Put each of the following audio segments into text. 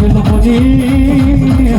વકીલ લોકોની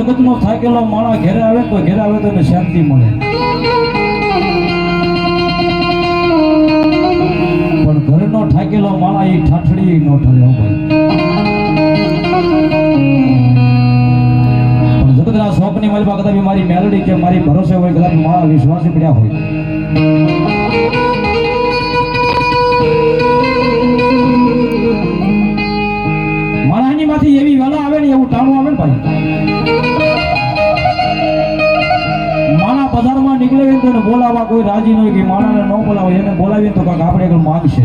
જગતનો થાકેલો માણા ઘેરે આવે તો ઘેરે આવે તો એને શાંતિ મળે. પણ ઘરનો થાકેલો માણા એ ઠાઠડી નો ઠરે ભાઈ. પણ જગતના શોખની પાસે કદાચ મારી મેલડી કે મારી ભરોસે હોય, કદાચ મારા વિશ્વાસી પડ્યા હોય. મારાની માંથી એવી વેલા આવે ને એવું ટાણું આવે ને ભાઈ. બજારમાં નીકળે ને તો એને બોલાવવા કોઈ રાજી ન હોય કે માણાને ન બોલાવે, એને બોલાવીએ તો કાંક આપણે કંઈક માગશે.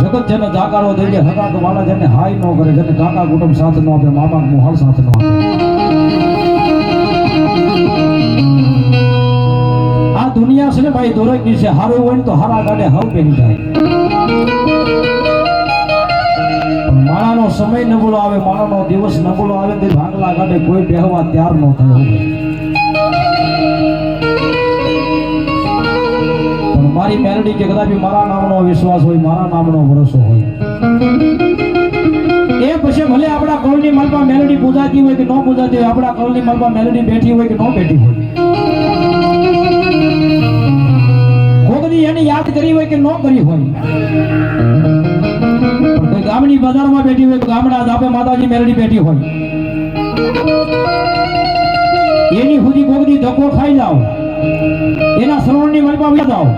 જગત જેને જાકારો દઈ દે હકાક વાળા જેને હાય ન કરે, જેને કાકા કુટુંબ સાથ ન આપે, મામા મોહલ સાથ ન આપે. આ દુનિયા છે ને ભાઈ, દોરકની છે, હારું હોય ને તો હારા ગાડે હવ પહેરી જાય. સમય નબળો આવે માણાનો દિવસ નબળો આવે તે ભાંગલા કાઢે કોઈ બેહવા તૈયાર ન થયો પણ મારી મેરડી કે કદાચ મારા નામનો વિશ્વાસ હોય, મારા નામનો ભરોસો હોય. એ પછી ભલે આપણા કળની માલમાં મેલડી પૂજાતી હોય કે ન પૂજાતી હોય, આપણા કળની માલમાં મેલડી બેઠી હોય કે ન બેઠી હોય. કોકની એને યાદ કરી હોય કે ન કરી હોય. ગામની બજારમાં બેઠી હોય ગામડા ધાપે માતાજી મેલડી બેઠી હોય. એની સુધી કોગદી ધક્કો ખાઈ જાઓ. એના શ્રવણની મલમાં વ્યા જાઓ.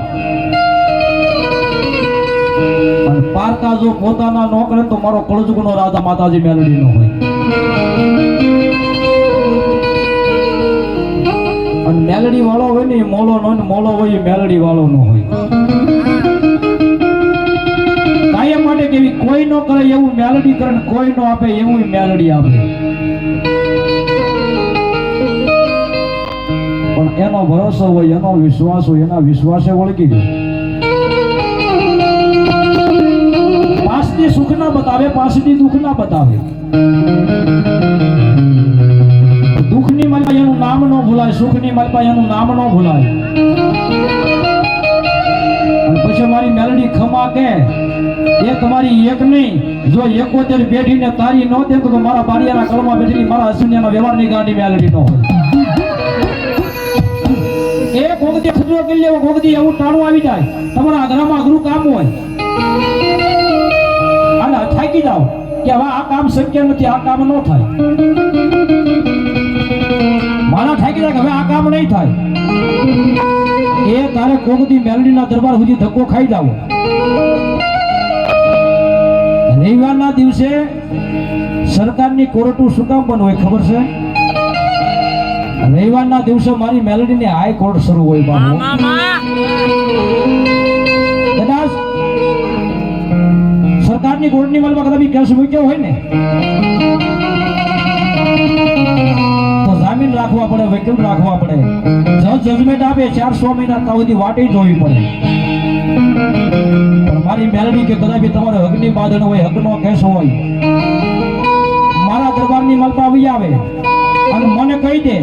પણ પારકા જો પોતાના ન કરે તો મારો કળજુગનો રાજા માતાજી મેલડી નો હોય. અને મેલડી વાળો હોય ને મોલો નો મોલો હોય મેલડી વાળો નો હોય. કોઈ નો કરે એવું મેલડી કરે ને કોઈ નો આપે એવું મેલડી આપે. પણ એનો ભરોસો હોય, એનો વિશ્વાસ હોય, એના વિશ્વાસે વળગી ગયો. પાસની સુખ ના બતાવે, પાસની દુઃખ ના બતાવે. દુઃખની માલપા એનું નામ ન ભૂલાય, સુખની માલપા એનું નામ ન ભૂલાય. અને પછી મારી મેલડી ખમા કે તમારી એક નહીં. જો એકોતેર બેઠીને તારી ન દે તો મારા બારિયાના કળમાં બેઠેલી મારા અસુનિયાના વ્યવહારની ગાંડી મેલડી ન એ કોગદી ખુદરો કરી લેવો કોગદી એવું ટાણું આવી જાય. તમારા ઘરમાં અઘરું કામ હોય. અને થાકી જાઓ કે હવે આ કામ શક્ય નથી, આ કામ ન થાય. મારા થાકી જાય કે હવે આ કામ નહીં થાય. એ તારે કોગદી મેલડીના દરબાર સુધી ધક્કો ખાઈ જાવ. રવિવારના દિવસે સરકારની કોર્ટનું શું કામ પણ હોય ખબર છે? રવિવારના દિવસે મારી મેલડીની હાઈકોર્ટ શરૂ હોય બાબુ કદાચ સરકારની કોર્ટની માલમાં કદાચ કેસ મૂક્યો હોય ને તો જામીન રાખવા પડે વકીલ રાખવા પડે. જજ જજમેન્ટ આપે ચાર સો મહિના સુધી વાટી જોવી પડે. પણ મારી મેલડી કે કદાચ તમારે હકની બાંધણ હોય હકનો કેસ હોય, મારા દરબારની માલમાં આવી આવે અને મને કહી દે.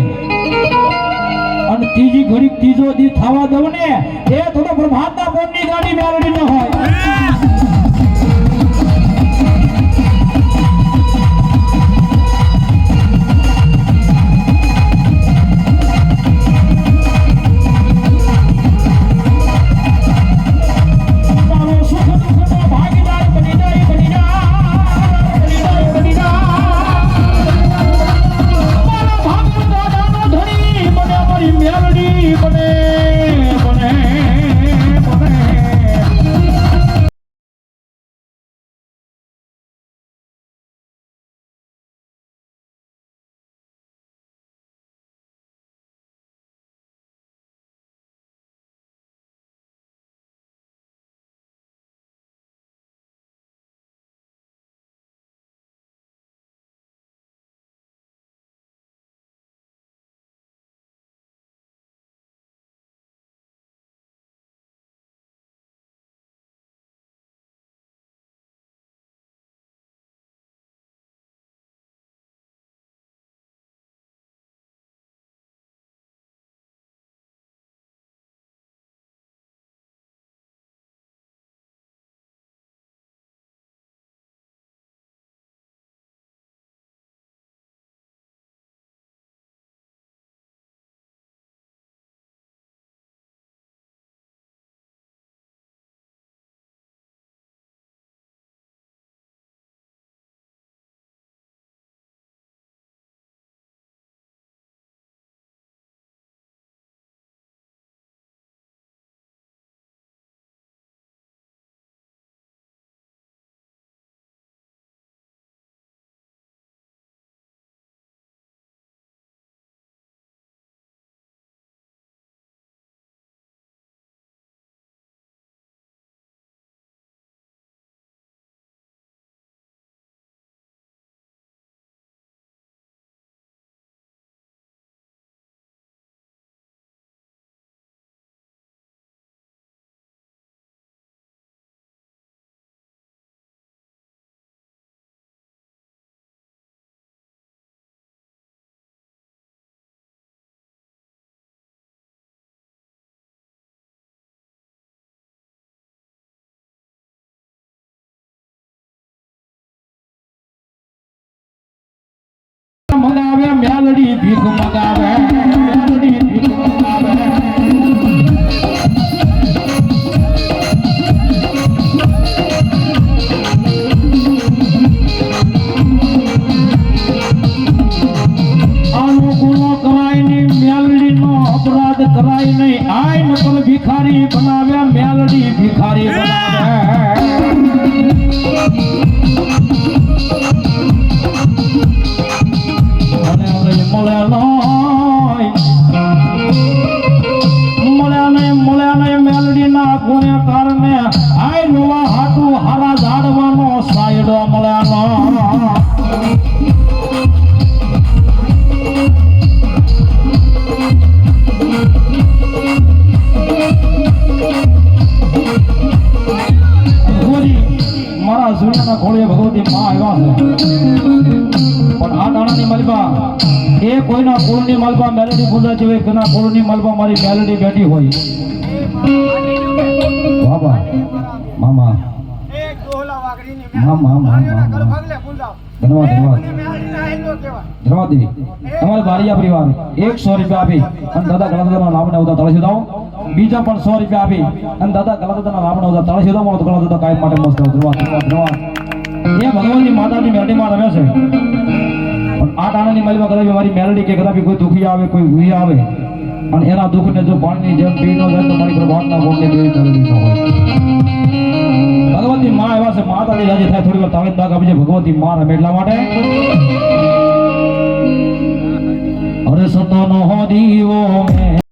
અને ત્રીજી ઘડી ત્રીજો દી થવા દઉં ને, એ થોડો પ્રભાતના પોતની ગાડી મેલડી ન હોય. મેલડી ભીખ મગાવે. સાયડો મળ્યા મારા સૂર્યના ખોળે ભગવતી માં આવ્યા છે પણ આ દાણાની મલબા એ કોઈના કુળની મલબા મેલેડી પૂજા જેવી કોઈના કુળની મલબા મારી મેલેડી બેઠી હોય બાબા મામા ફૂલદાવ. ધન્યવાદ ધન્યવાદ. ધન્યવાદ દેવી અમારા બારિયા પરિવાર એકસો રૂપિયા આપી અને દાદા ગલાદાના લાભને ઉદા તળસી દો બીજા પણ સો રૂપિયા આપી અને દાદા ગલાદાના નામને ઉદા તળસી દો મને તો ગલાદાદા કાયમ માટે મસ્ત ધન્યવાદ ધન્યવાદ ધન્યવાદ એ ભગવાનની માતાની મેરડીમાં રમે છે. પણ આ મલમાં કદાચ મારી મેલડી કે કદાચ કોઈ દુખી આવે કોઈ ભૂઈ આવે અને એના દુઃખને જો પાણીની જેમ પી ન જાય તો મારી પર ભાતના ગોળને દેવી કરી દીધો હોય. પાસે માતાજી રાજી થાય, થોડી વાર તાવે દાગ આપજે ભગવતી માર અમે એટલા માટે. અરે સતો નો દીવો મેં.